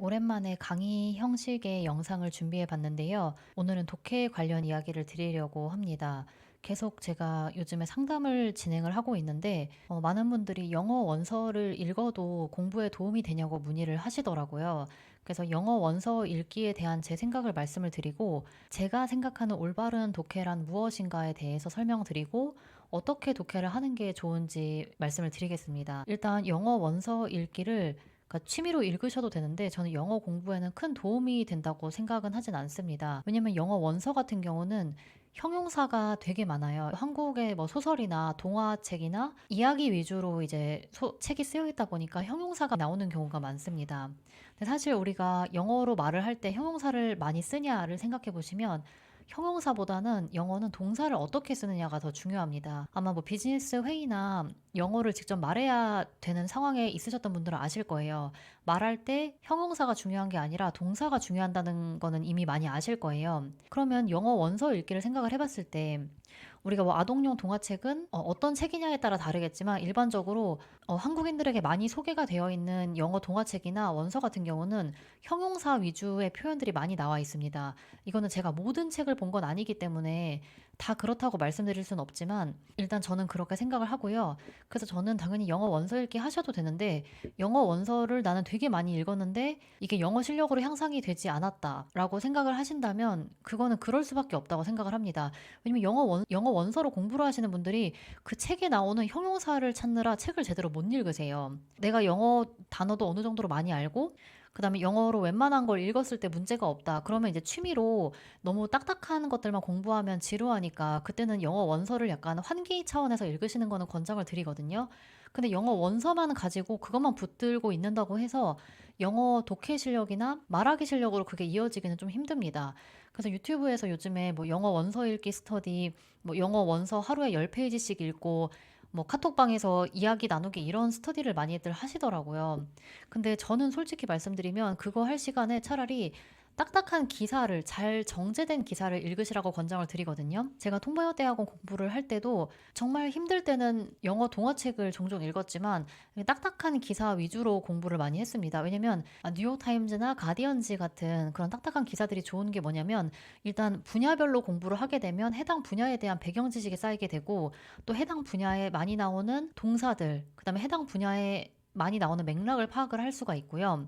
오랜만에 강의 형식의 영상을 준비해 봤는데요. 오늘은 독해 관련 이야기를 드리려고 합니다. 계속 제가 요즘에 상담을 진행을 하고 있는데, 어, 많은 분들이 영어 원서를 읽어도 공부에 도움이 되냐고 문의를 하시더라고요. 그래서 영어 원서 읽기에 대한 제 생각을 말씀을 드리고, 제가 생각하는 올바른 독해란 무엇인가에 대해서 설명드리고, 어떻게 독해를 하는 게 좋은지 말씀을 드리겠습니다. 일단 영어 원서 읽기를 그러니까 취미로 읽으셔도 되는데 저는 영어 공부에는 큰 도움이 된다고 생각은 하진 않습니다. 왜냐면 영어 원서 같은 경우는 형용사가 되게 많아요. 한국의 뭐 소설이나 동화책이나 이야기 위주로 이제 소- 책이 쓰여 있다 보니까 형용사가 나오는 경우가 많습니다. 근데 사실 우리가 영어로 말을 할 때 형용사를 많이 쓰냐를 생각해 보시면 형용사보다는 영어는 동사를 어떻게 쓰느냐가 더 중요합니다. 아마 뭐 비즈니스 회의나 영어를 직접 말해야 되는 상황에 있으셨던 분들은 아실 거예요. 말할 때 형용사가 중요한 게 아니라 동사가 중요한다는 거는 이미 많이 아실 거예요. 그러면 영어 원서 읽기를 생각을 해봤을 때 우리가 뭐 아동용 동화책은 어, 떤 책이냐에 따라 다르겠지만 일반적으로 어, 한국인들에게 많이 소개가 되어 있는 영어 동화책이나 원서 같은 경우는 형용사 위주의 표현들이 많이 나와 있습니다. 이거는 제가 모든 책을 본 건 아니기 때문에 다 그렇다고 말씀드릴 수는 없지만 일단 저는 그렇게 생각을 하고요. 그래서 저는 당연히 영어 원서 읽기 하셔도 되는데 영어 원서를 나는 되게 많이 읽었는데 이게 영어 실력으로 향상이 되지 않았다라고 생각을 하신다면 그거는 그럴 수밖에 없다고 생각을 합니다. 왜냐면 영어 원, 영어 원서로 공부를 하시는 분들이 그 책에 나오는 형용사를 찾느라 책을 제대로 못 읽으세요. 내가 영어 단어도 어느 정도로 많이 알고 그다음에 영어로 웬만한 걸 읽었을 때 문제가 없다. 그러면 이제 취미로 너무 딱딱한 것들만 공부하면 지루하니까 그때는 영어 원서를 약간 환기 차원에서 읽으시는 거는 권장을 드리거든요. 근데 영어 원서만 가지고 그것만 붙들고 있는다고 해서 영어 독해 실력이나 말하기 실력으로 그게 이어지기는 좀 힘듭니다. 그래서 유튜브에서 요즘에 뭐 영어 원서 읽기 스터디, 뭐 영어 원서 하루에 10페이지씩 읽고 뭐 카톡방에서 이야기 나누기 이런 스터디를 많이들 하시더라고요. 근데 저는 솔직히 말씀드리면 그거 할 시간에 차라리 딱딱한 기사를 잘 정제된 기사를 읽으시라고 권장을 드리거든요. 제가 통번역 대학원 공부를 할 때도 정말 힘들 때는 영어 동화책을 종종 읽었지만 딱딱한 기사 위주로 공부를 많이 했습니다. 왜냐면 아, 뉴욕 타임즈나 가디언지 같은 그런 딱딱한 기사들이 좋은 게 뭐냐면 일단 분야별로 공부를 하게 되면 해당 분야에 대한 배경 지식이 쌓이게 되고 또 해당 분야에 많이 나오는 동사들, 그다음에 해당 분야에 많이 나오는 맥락을 파악을 할 수가 있고요.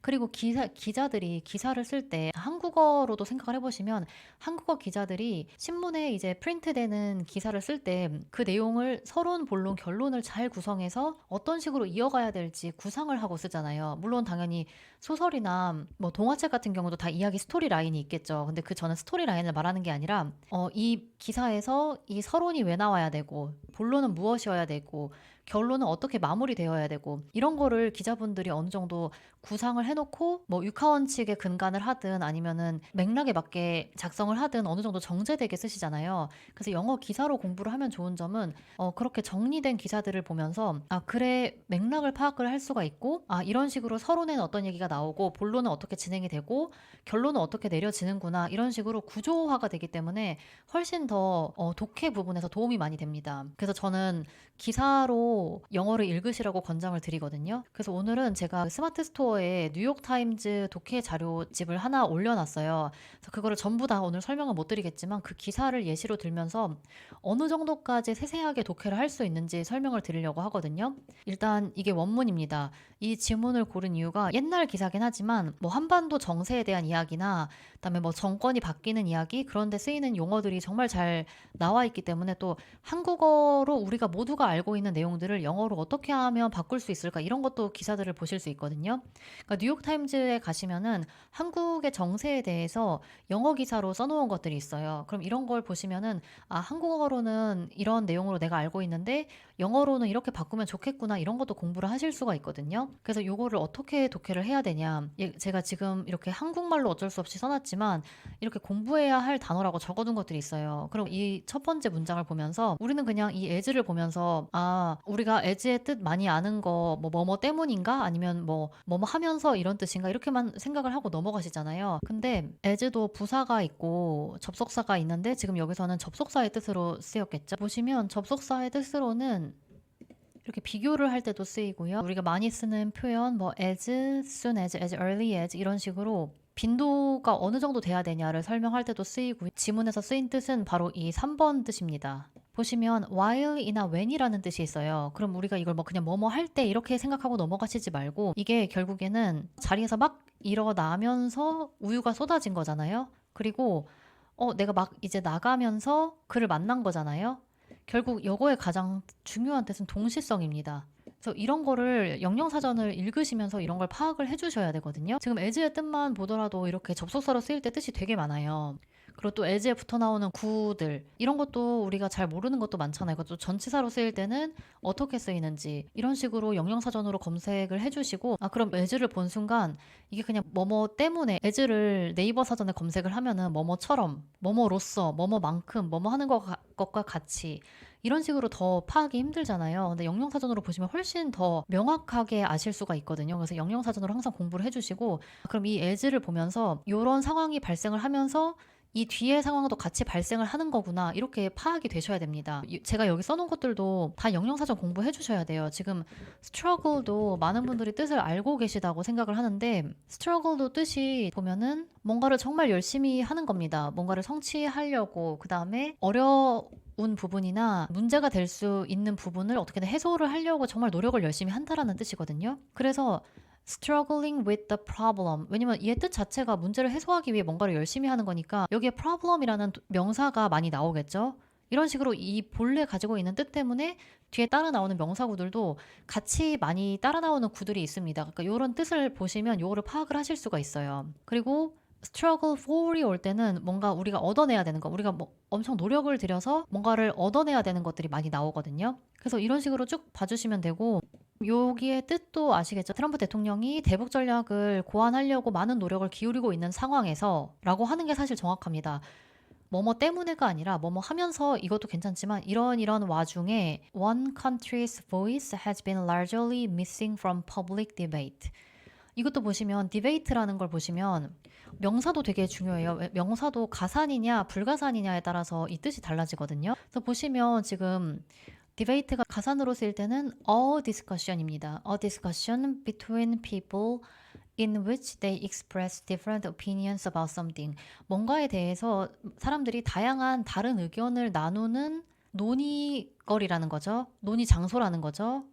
그리고 기사, 기자들이 기사를 쓸 때 한국어로도 생각을 해보시면 한국어 기자들이 신문에 이제 프린트되는 기사를 쓸 때 그 내용을 서론, 본론, 결론을 잘 구성해서 어떤 식으로 이어가야 될지 구상을 하고 쓰잖아요. 물론 당연히 소설이나 뭐 동화책 같은 경우도 다 이야기 스토리 라인이 있겠죠. 근데 그 저는 스토리 라인을 말하는 게 아니라 어, 이 기사에서 이 서론이 왜 나와야 되고 본론은 무엇이어야 되고 결론은 어떻게 마무리되어야 되고 이런 거를 기자분들이 어느 정도 구상을 해놓고 뭐 육하원 측에 근간을 하든 아니면은 맥락에 맞게 작성을 하든 어느 정도 정제되게 쓰시잖아요. 그래서 영어 기사로 공부를 하면 좋은 점은 어 그렇게 정리된 기사들을 보면서 아 그래 맥락을 파악을 할 수가 있고 아 이런 식으로 서론에는 어떤 얘기가 나오고 본론은 어떻게 진행이 되고 결론은 어떻게 내려지는구나 이런 식으로 구조화가 되기 때문에 훨씬 더 어, 독해 부분에서 도움이 많이 됩니다. 그래서 저는 기사로 영어를 읽으시라고 권장을 드리거든요. 그래서 오늘은 제가 스마트 스토어에 뉴욕 타임즈 독해 자료집을 하나 올려놨어요. 그래서 그거를 전부 다 오늘 설명을 못 드리겠지만 그 기사를 예시로 들면서 어느 정도까지 세세하게 독해를 할 수 있는지 설명을 드리려고 하거든요. 일단 이게 원문입니다. 이 지문을 고른 이유가 옛날 기사긴 하지만 뭐 한반도 정세에 대한 이야기나 그다음에 뭐 정권이 바뀌는 이야기 그런 데 쓰이는 용어들이 정말 잘 나와 있기 때문에 또 한국어로 우리가 모두가 알고 있는 내용들을 영어로 어떻게 하면 바꿀 수 있을까 이런 것도 기사들을 보실 수 있거든요. 그러니까 뉴욕 타임즈에 가시면은 한국의 정세에 대해서 영어 기사로 써놓은 것들이 있어요. 그럼 이런 걸 보시면은 아 한국어로는 이런 내용으로 내가 알고 있는데 영어로는 이렇게 바꾸면 좋겠구나 이런 것도 공부를 하실 수가 있거든요. 그래서 요거를 어떻게 독해를 해야 되냐. 예, 제가 지금 이렇게 한국말로 어쩔 수 없이 써놨지만 이렇게 공부해야 할 단어라고 적어둔 것들이 있어요. 그럼 이 첫 번째 문장을 보면서 우리는 그냥 이 as를 보면서 아 우리가 as의 뜻 많이 아는 거 뭐 뭐뭐 때문인가 아니면 뭐 뭐뭐 하면서 이런 뜻인가 이렇게만 생각을 하고 넘어가시잖아요. 근데 as도 부사가 있고 접속사가 있는데 지금 여기서는 접속사의 뜻으로 쓰였겠죠. 보시면 접속사의 뜻으로는 이렇게 비교를 할 때도 쓰이고요. 우리가 많이 쓰는 표현 뭐 as soon as, as early as 이런 식으로 빈도가 어느 정도 돼야 되냐를 설명할 때도 쓰이고 지문에서 쓰인 뜻은 바로 이 3번 뜻입니다. 보시면 while이나 when이라는 뜻이 있어요. 그럼 우리가 이걸 뭐 그냥 뭐뭐 할 때 이렇게 생각하고 넘어가시지 말고 이게 결국에는 자리에서 막 일어나면서 우유가 쏟아진 거잖아요. 그리고 어 내가 막 이제 나가면서 그를 만난 거잖아요. 결국 요거의 가장 중요한 뜻은 동시성입니다. 그래서 이런 거를 영영사전을 읽으시면서 이런 걸 파악을 해주셔야 되거든요. 지금 as의 뜻만 보더라도 이렇게 접속사로 쓰일 때 뜻이 되게 많아요. 그리고 또 as에 붙어 나오는 구들 이런 것도 우리가 잘 모르는 것도 많잖아요. 그것도 전치사로 쓰일 때는 어떻게 쓰이는지 이런 식으로 영영사전으로 검색을 해주시고 아 그럼 as를 본 순간 이게 그냥 뭐뭐 때문에 as를 네이버 사전에 검색을 하면은 뭐뭐처럼 뭐뭐로서 뭐뭐만큼 뭐뭐 하는 것, 것과 같이 이런 식으로 더 파악이 힘들잖아요. 근데 영영사전으로 보시면 훨씬 더 명확하게 아실 수가 있거든요. 그래서 영영사전으로 항상 공부를 해주시고 그럼 이 as를 보면서 이런 상황이 발생을 하면서 이 뒤의 상황도 같이 발생을 하는 거구나 이렇게 파악이 되셔야 됩니다. 이- 제가 여기 써놓은 것들도 다 영영사전 공부해 주셔야 돼요. 지금 struggle도 많은 분들이 뜻을 알고 계시다고 생각을 하는데 struggle도 뜻이 보면은 뭔가를 정말 열심히 하는 겁니다. 뭔가를 성취하려고 그 다음에 어려 운 부분이나 문제가 될 수 있는 부분을 어떻게든 해소를 하려고 정말 노력을 열심히 한다라는 뜻이거든요. 그래서 struggling with the problem. 왜냐면 얘 뜻 자체가 문제를 해소하기 위해 뭔가를 열심히 하는 거니까 여기에 problem이라는 명사가 많이 나오겠죠. 이런 식으로 이 본래 가지고 있는 뜻 때문에 뒤에 따라 나오는 명사구들도 같이 많이 따라 나오는 구들이 있습니다. 그러니까 이런 뜻을 보시면 요거를 파악을 하실 수가 있어요. 그리고 struggle for이 올 때는 뭔가 우리가 얻어내야 되는 거, 우리가 뭐 엄청 노력을 들여서 뭔가를 얻어내야 되는 것들이 많이 나오거든요. 그래서 이런 식으로 쭉 봐주시면 되고 여기에 뜻도 아시겠죠? 트럼프 대통령이 대북 전략을 고안하려고 많은 노력을 기울이고 있는 상황에서 라고 하는 게 사실 정확합니다. 뭐뭐 때문에가 아니라 뭐뭐 하면서 이것도 괜찮지만 이런 이런 와중에 one country's voice has been largely missing from public debate. 이것도 보시면 debate라는 걸 보시면 명사도 되게 중요해요. 왜- 명사도 가산이냐 불가산이냐에 따라서 이 뜻이 달라지거든요. 그래서 보시면 지금 디베이트가 가산으로 쓰일 때는 a discussion입니다. a discussion between people in which they express different opinions about something. 뭔가에 대해서 사람들이 다양한 다른 의견을 나누는 논의거리라는 거죠. 논의 장소라는 거죠.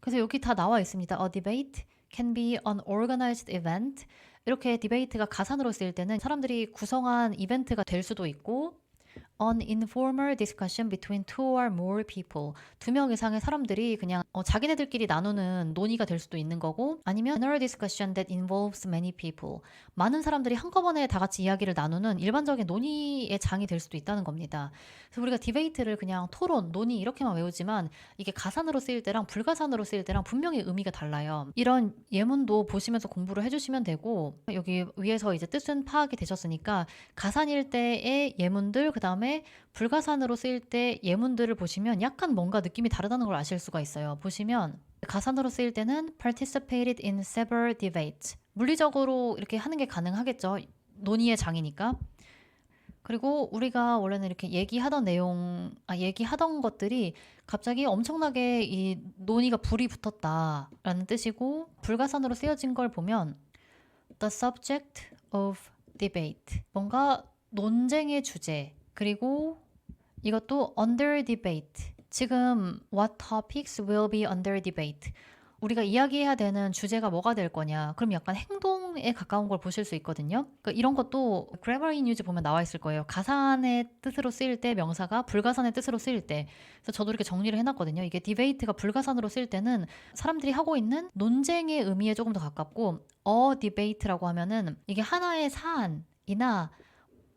그래서 여기 다 나와 있습니다. A debate can be an organized event. 이렇게 디베이트가 가산으로 쓰일 때는 사람들이 구성한 이벤트가 될 수도 있고 an informal discussion between two or more people. 두 명 이상의 사람들이 그냥 어, 자기네들끼리 나누는 논의가 될 수도 있는 거고 아니면 general discussion that involves many people. 많은 사람들이 한꺼번에 다 같이 이야기를 나누는 일반적인 논의의 장이 될 수도 있다는 겁니다. 그래서 우리가 디베이트를 그냥 토론, 논의 이렇게만 외우지만 이게 가산으로 쓰일 때랑 불가산으로 쓰일 때랑 분명히 의미가 달라요. 이런 예문도 보시면서 공부를 해주시면 되고 여기 위에서 이제 뜻은 파악이 되셨으니까 가산일 때의 예문들 그 다음에 불가산으로 쓰일 때 예문들을 보시면 약간 뭔가 느낌이 다르다는 걸 아실 수가 있어요. 보시면 가산으로 쓰일 때는 participated in several debates. 물리적으로 이렇게 하는 게 가능하겠죠. 논의의 장이니까. 그리고 우리가 원래는 이렇게 얘기하던 내용, 아, 얘기하던 것들이 갑자기 엄청나게 이 논의가 불이 붙었다라는 뜻이고, 불가산으로 쓰여진 걸 보면 the subject of debate. 뭔가 논쟁의 주제. 그리고 이것도 under debate. 지금 what topics will be under debate. 우리가 이야기해야 되는 주제가 뭐가 될 거냐. 그럼 약간 행동에 가까운 걸 보실 수 있거든요. 그러니까 이런 것도 grammar in use 보면 나와 있을 거예요. 가산의 뜻으로 쓰일 때 명사가 불가산의 뜻으로 쓰일 때. 그래서 저도 이렇게 정리를 해놨거든요. 이게 debate가 불가산으로 쓰일 때는 사람들이 하고 있는 논쟁의 의미에 조금 더 가깝고 a debate라고 하면은 이게 하나의 사안이나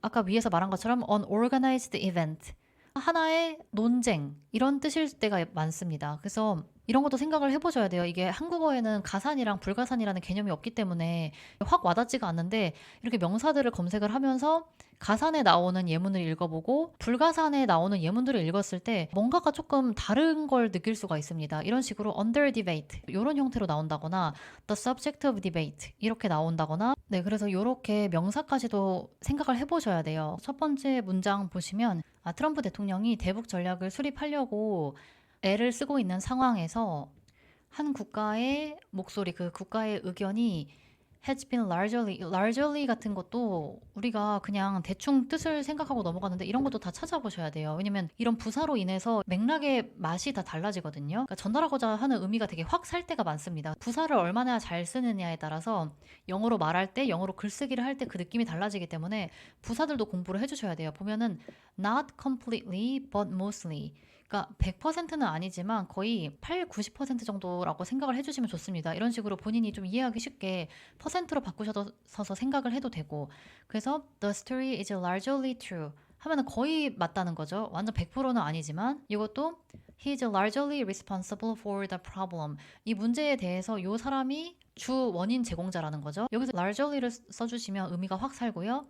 아까 위에서 말한 것처럼 an organized event 하나의 논쟁 이런 뜻일 때가 많습니다. 그래서 이런 것도 생각을 해보셔야 돼요. 이게 한국어에는 가산이랑 불가산이라는 개념이 없기 때문에 확 와닿지가 않는데 이렇게 명사들을 검색을 하면서 가산에 나오는 예문을 읽어보고 불가산에 나오는 예문들을 읽었을 때 뭔가가 조금 다른 걸 느낄 수가 있습니다. 이런 식으로 under debate 이런 형태로 나온다거나 the subject of debate 이렇게 나온다거나 네 그래서 이렇게 명사까지도 생각을 해보셔야 돼요. 첫 번째 문장 보시면 아, 트럼프 대통령이 대북 전략을 수립하려고 애를 쓰고 있는 상황에서 한 국가의 목소리, 그 국가의 의견이 has been largely, largely 같은 것도 우리가 그냥 대충 뜻을 생각하고 넘어가는데 이런 것도 다 찾아보셔야 돼요. 왜냐면 이런 부사로 인해서 맥락의 맛이 다 달라지거든요. 그러니까 전달하고자 하는 의미가 되게 확 살 때가 많습니다. 부사를 얼마나 잘 쓰느냐에 따라서 영어로 말할 때, 영어로 글쓰기를 할 때 그 느낌이 달라지기 때문에 부사들도 공부를 해주셔야 돼요. 보면은 not completely but mostly 그러니까 100%는 아니지만 거의 8, 90% 정도라고 생각을 해주시면 좋습니다. 이런 식으로 본인이 좀 이해하기 쉽게 퍼센트로 바꾸셔서 생각을 해도 되고 그래서 the story is largely true 하면은 거의 맞다는 거죠. 완전 100%는 아니지만 이것도 he is largely responsible for the problem. 이 문제에 대해서 요 사람이 주 원인 제공자라는 거죠. 여기서 largely를 써주시면 의미가 확 살고요.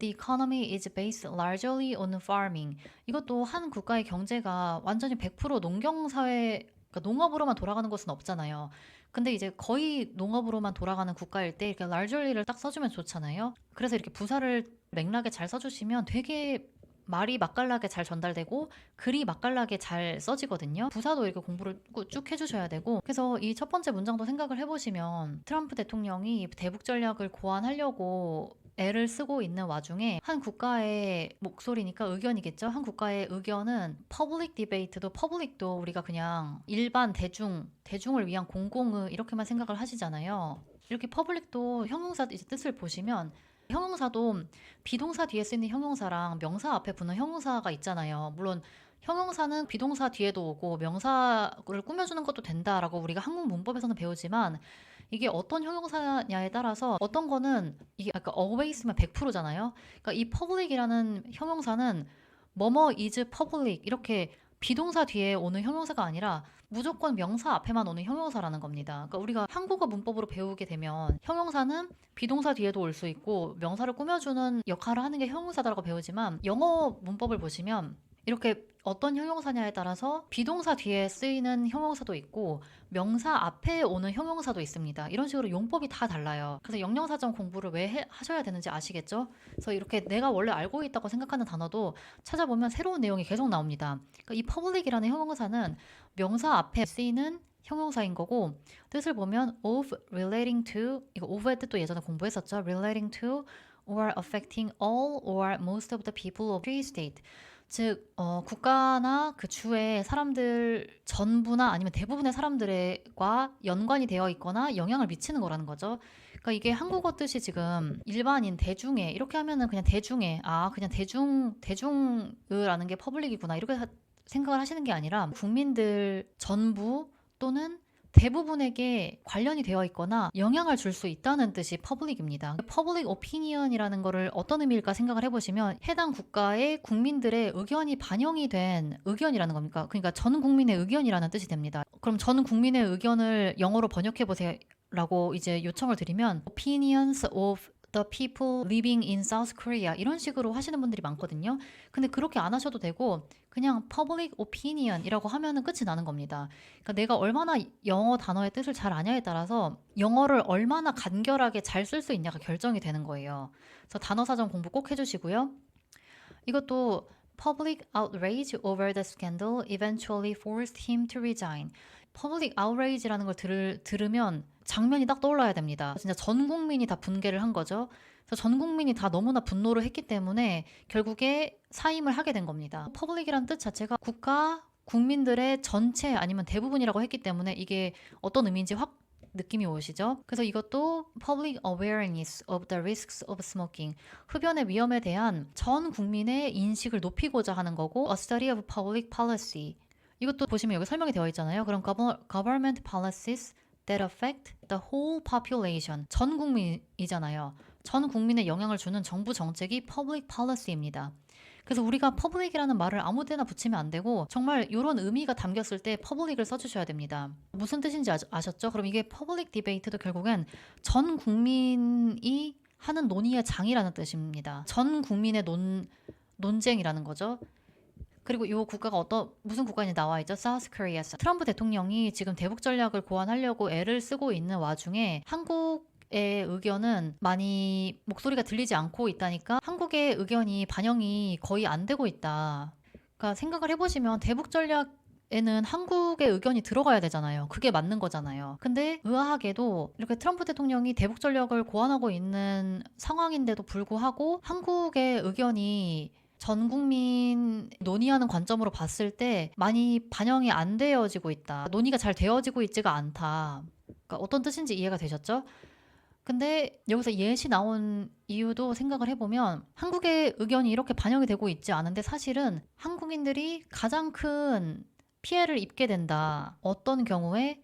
The economy is based largely on farming. 이것도 한 국가의 경제가 완전히 100% 농경 사회, 그러니까 농업으로만 돌아가는 것은 없잖아요. 근데 이제 거의 농업으로만 돌아가는 국가일 때 이렇게 largely를 딱 써주면 좋잖아요. 그래서 이렇게 부사를 맥락에 잘 써주시면 되게 말이 맛깔나게 잘 전달되고 글이 맛깔나게 잘 써지거든요. 부사도 이렇게 공부를 꾸- 쭉 해주셔야 되고 그래서 이 첫 번째 문장도 생각을 해보시면 트럼프 대통령이 대북 전략을 고안하려고 애를 쓰고 있는 와중에 한 국가의 목소리니까 의견이겠죠. 한 국가의 의견은 퍼블릭 디베이트도 퍼블릭도 우리가 그냥 일반 대중 대중을 위한 공공의 이렇게만 생각을 하시잖아요. 이렇게 퍼블릭도 형용사 이제 뜻을 보시면 형용사도 비동사 뒤에 쓰이는 형용사랑 명사 앞에 붙는 형용사가 있잖아요. 물론 형용사는 비동사 뒤에도 오고 명사를 꾸며주는 것도 된다라고 우리가 한국 문법에서는 배우지만 이게 어떤 형용사냐에 따라서 어떤 거는 이게 아까 always면 100%잖아요. 그러니까 이 public이라는 형용사는 뭐뭐 is public 이렇게 비동사 뒤에 오는 형용사가 아니라 무조건 명사 앞에만 오는 형용사라는 겁니다. 그러니까 우리가 한국어 문법으로 배우게 되면 형용사는 비동사 뒤에도 올 수 있고 명사를 꾸며주는 역할을 하는 게 형용사다라고 배우지만 영어 문법을 보시면 이렇게 어떤 형용사냐에 따라서 비동사 뒤에 쓰이는 형용사도 있고 명사 앞에 오는 형용사도 있습니다. 이런 식으로 용법이 다 달라요. 그래서 영영사전 공부를 왜 해- 하셔야 되는지 아시겠죠? 그래서 이렇게 내가 원래 알고 있다고 생각하는 단어도 찾아보면 새로운 내용이 계속 나옵니다. 그러니까 이 public이라는 형용사는 명사 앞에 쓰이는 형용사인 거고 뜻을 보면 of relating to 이거 of의 뜻도 예전에 공부했었죠. relating to or affecting all or most of the people of the state. 즉 어, 국가나 그 주의 사람들 전부나 아니면 대부분의 사람들과 연관이 되어 있거나 영향을 미치는 거라는 거죠. 그러니까 이게 한국어 뜻이 지금 일반인 대중의 이렇게 하면은 그냥 대중의 아 그냥 대중 대중을라는 게 퍼블릭이구나 이렇게 하- 생각을 하시는 게 아니라 국민들 전부 또는 대부분에게 관련이 되어 있거나 영향을 줄 수 있다는 뜻이 퍼블릭입니다. 퍼블릭 오피니언이라는 거를 어떤 의미일까 생각을 해보시면 해당 국가의 국민들의 의견이 반영이 된 의견이라는 겁니까? 그러니까 전 국민의 의견이라는 뜻이 됩니다. 그럼 전 국민의 의견을 영어로 번역해 보세요. 라고 이제 요청을 드리면 opinions of the people living in South Korea 이런 식으로 하시는 분들이 많거든요. 근데 그렇게 안 하셔도 되고 그냥 public opinion이라고 하면은 끝이 나는 겁니다. 그러니까 내가 얼마나 영어 단어의 뜻을 잘 아냐에 따라서 영어를 얼마나 간결하게 잘 쓸 수 있냐가 결정이 되는 거예요. 그래서 단어 사전 공부 꼭 해주시고요. 이것도 public outrage over the scandal eventually forced him to resign. Public outrage라는 걸 들을, 들으면 장면이 딱 떠올라야 됩니다. 진짜 전 국민이 다 분개를 한 거죠. 그래서 전 국민이 다 너무나 분노를 했기 때문에 결국에 사임을 하게 된 겁니다. 퍼블릭이라는 뜻 자체가 국가 국민들의 전체 아니면 대부분이라고 했기 때문에 이게 어떤 의미인지 확 느낌이 오시죠? 그래서 이것도 public awareness of the risks of smoking 흡연의 위험에 대한 전 국민의 인식을 높이고자 하는 거고 a study of public policy 이것도 보시면 여기 설명이 되어 있잖아요. 그럼 gover- government policies that affect the whole population 전 국민이잖아요. 전 국민에 영향을 주는 정부 정책이 public policy입니다. 그래서 우리가 public이라는 말을 아무 데나 붙이면 안 되고 정말 이런 의미가 담겼을 때 public을 써주셔야 됩니다. 무슨 뜻인지 아, 아셨죠? 그럼 이게 public debate도 결국엔 전 국민이 하는 논의의 장이라는 뜻입니다. 전 국민의 논 논쟁이라는 거죠. 그리고 이 국가가 어떤 무슨 국가인지 나와 있죠? 사우스 코리아. 트럼프 대통령이 지금 대북 전략을 고안하려고 애를 쓰고 있는 와중에 한국 의 의견은 많이 목소리가 들리지 않고 있다니까 한국의 의견이 반영이 거의 안 되고 있다. 그러니까 생각을 해보시면 대북 전략 에는 한국의 의견이 들어가야 되잖아요. 그게 맞는 거잖아요. 근데 의아하게도 이렇게 트럼프 대통령이 대북 전력을 고안하고 있는 상황인데도 불구하고 한국의 의견이 전 국민 논의하는 관점으로 봤을 때 많이 반영이 안 되어지고 있다. 논의가 잘 되어지고 있지가 않다. 그러니까 어떤 뜻인지 이해가 되셨죠? 근데 여기서 예시 나온 이유도 생각을 해보면 한국의 의견이 이렇게 반영이 되고 있지 않은데 사실은 한국인들이 가장 큰 피해를 입게 된다. 어떤 경우에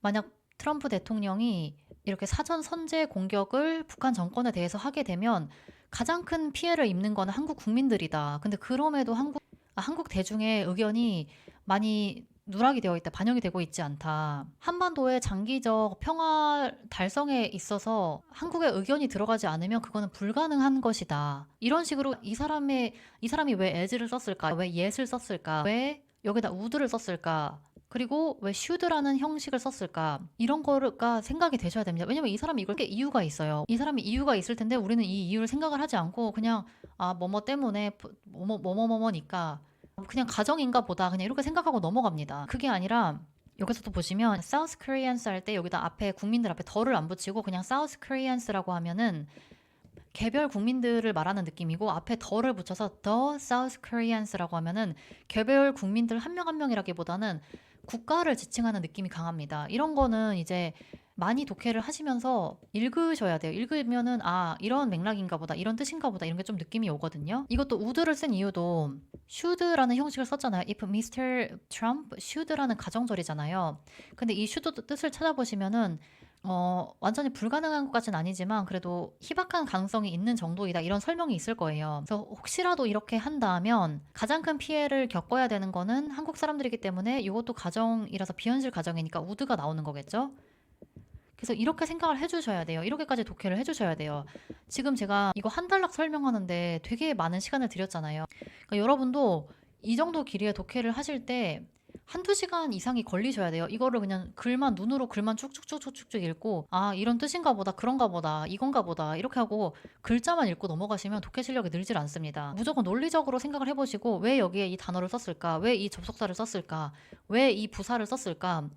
만약 트럼프 대통령이 이렇게 사전 선제 공격을 북한 정권에 대해서 하게 되면 가장 큰 피해를 입는 건 한국 국민들이다. 근데 그럼에도 한국 아, 한국 대중의 의견이 많이 누락이 되어 있다, 반영이 되고 있지 않다. 한반도의 장기적 평화 달성에 있어서 한국의 의견이 들어가지 않으면 그거는 불가능한 것이다. 이런 식으로 이 사람의 이 사람이 왜 as를 썼을까? 왜 yes를 썼을까? 왜 여기다 would를 썼을까? 그리고 왜 should라는 형식을 썼을까? 이런 거가 생각이 되셔야 됩니다. 왜냐면 이 사람이 이걸 게 이유가 있어요. 이 사람이 이유가 있을 텐데 우리는 이 이유를 생각을 하지 않고 그냥 아 뭐뭐 때문에 뭐뭐 뭐 뭐뭐니까 그냥 가정인가 보다 그냥 이렇게 생각하고 넘어갑니다. 그게 아니라 여기서도 보시면 South Koreans 할 때 여기다 앞에 국민들 앞에 덜을 안 붙이고 그냥 South Koreans라고 하면은 개별 국민들을 말하는 느낌이고 앞에 덜을 붙여서 The South Koreans라고 하면은 개별 국민들 한 명 한 명이라기보다는 국가를 지칭하는 느낌이 강합니다. 이런 거는 이제 많이 독해를 하시면서 읽으셔야 돼요. 읽으면은 아 이런 맥락인가 보다 이런 뜻인가 보다 이런 게 좀 느낌이 오거든요. 이것도 would를 쓴 이유도 should라는 형식을 썼잖아요. If Mr. Trump should라는 가정절이잖아요. 근데 이 should 뜻을 찾아보시면은 어, 완전히 불가능한 것까지는 아니지만 그래도 희박한 가능성이 있는 정도이다 이런 설명이 있을 거예요. 그래서 혹시라도 이렇게 한다면 가장 큰 피해를 겪어야 되는 거는 한국 사람들이기 때문에 이것도 가정이라서 비현실 가정이니까 우드가 나오는 거겠죠. 그래서 이렇게 생각을 해 주셔야 돼요. 이렇게까지 독해를 해 주셔야 돼요. 지금 제가 이거 한 단락 설명하는데 되게 많은 시간을 들였잖아요. 그러니까 여러분도 이 정도 길이의 독해를 하실 때 한두 시간 이상이 걸리셔야 돼요. 이거를 그냥 글만 눈으로 글만 쭉쭉쭉쭉쭉 읽고 아 이런 뜻인가 보다 그런가 보다 이건가 보다 이렇게 하고 글자만 읽고 넘어가시면 독해 실력이 늘질 않습니다. 무조건 논리적으로 생각을 해보시고 왜 여기에 이 단어를 썼을까? 왜 이 접속사를 썼을까? 왜 이 부사를 썼을까?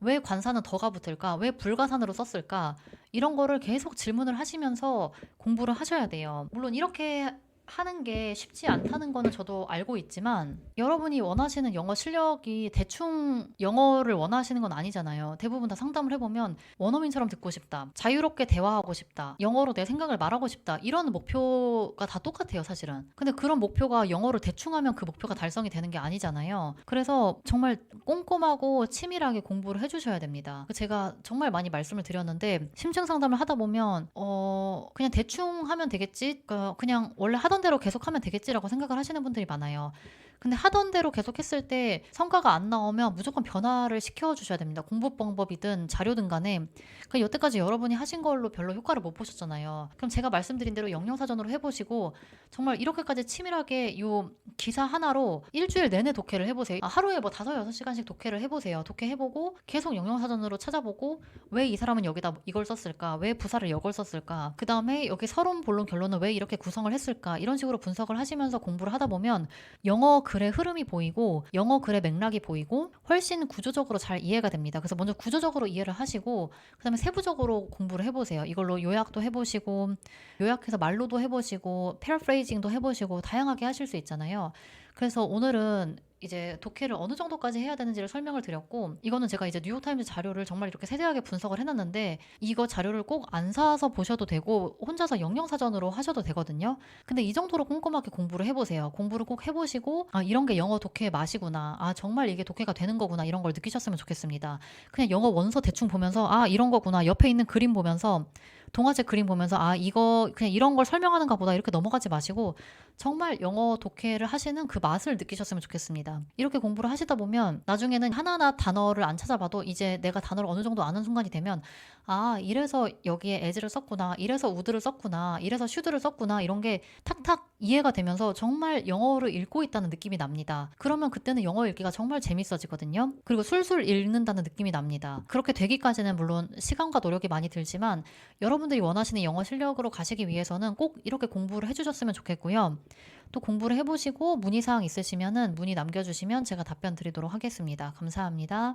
왜 관사는 더가 붙을까? 왜 불가산으로 썼을까? 이런 거를 계속 질문을 하시면서 공부를 하셔야 돼요. 물론 이렇게 하는 게 쉽지 않다는 거는 저도 알고 있지만 여러분이 원하시는 영어 실력이 대충 영어를 원하시는 건 아니잖아요. 대부분 다 상담을 해보면 원어민처럼 듣고 싶다. 자유롭게 대화하고 싶다. 영어로 내 생각을 말하고 싶다. 이런 목표가 다 똑같아요, 사실은. 근데 그런 목표가 영어를 대충 하면 그 목표가 달성이 되는 게 아니잖아요. 그래서 정말 꼼꼼하고 치밀하게 공부를 해주셔야 됩니다. 제가 정말 많이 말씀을 드렸는데 심층 상담을 하다 보면 어 그냥 대충 하면 되겠지. 그러니까 그냥 원래 하던 대로 계속 하면 되겠지라고 생각을 하시는 분들이 많아요. 근데 하던 대로 계속 했을 때 성과가 안 나오면 무조건 변화를 시켜 주셔야 됩니다. 공부 방법이든 자료든 간에. 그 여태까지 여러분이 하신 걸로 별로 효과를 못 보셨잖아요. 그럼 제가 말씀드린 대로 영영사전으로 해보시고 정말 이렇게까지 치밀하게 요 기사 하나로 일주일 내내 독해를 해보세요. 아, 하루에 뭐 다섯 여섯 시간씩 독해를 해보세요. 독해 해보고 계속 영영사전으로 찾아보고 왜 이 사람은 여기다 이걸 썼을까? 왜 부사를 이걸 썼을까? 그 다음에 여기 서론, 본론, 결론은 왜 이렇게 구성을 했을까? 이런 식으로 분석을 하시면서 공부를 하다 보면 영어 글의 흐름이 보이고 영어 글의 맥락이 보이고 훨씬 구조적으로 잘 이해가 됩니다. 그래서 먼저 구조적으로 이해를 하시고 그다음에 세부적으로 공부를 해보세요. 이걸로 요약도 해보시고 요약해서 말로도 해보시고 패러프레이징도 해보시고 다양하게 하실 수 있잖아요. 그래서 오늘은 이제 독해를 어느 정도까지 해야 되는지를 설명을 드렸고 이거는 제가 이제 뉴욕타임즈 자료를 정말 이렇게 세세하게 분석을 해놨는데 이거 자료를 꼭 안 사서 보셔도 되고 혼자서 영영사전으로 하셔도 되거든요. 근데 이 정도로 꼼꼼하게 공부를 해보세요. 공부를 꼭 해보시고 아 이런 게 영어 독해의 맛이구나. 아 정말 이게 독해가 되는 거구나 이런 걸 느끼셨으면 좋겠습니다. 그냥 영어 원서 대충 보면서 아 이런 거구나 옆에 있는 그림 보면서 동화책 그림 보면서 아 이거 그냥 이런 걸 설명하는가 보다 이렇게 넘어가지 마시고 정말 영어 독해를 하시는 그 맛을 느끼셨으면 좋겠습니다. 이렇게 공부를 하시다 보면 나중에는 하나하나 단어를 안 찾아봐도 이제 내가 단어를 어느 정도 아는 순간이 되면 아 이래서 여기에 as를 썼구나 이래서 would를 썼구나 이래서 should를 썼구나 이런 게 탁탁 이해가 되면서 정말 영어를 읽고 있다는 느낌이 납니다. 그러면 그때는 영어 읽기가 정말 재밌어지거든요. 그리고 술술 읽는다는 느낌이 납니다. 그렇게 되기까지는 물론 시간과 노력이 많이 들지만 여러분들이 원하시는 영어 실력으로 가시기 위해서는 꼭 이렇게 공부를 해주셨으면 좋겠고요. 또 공부를 해보시고 문의사항 있으시면은 문의 남겨주시면 제가 답변 드리도록 하겠습니다. 감사합니다.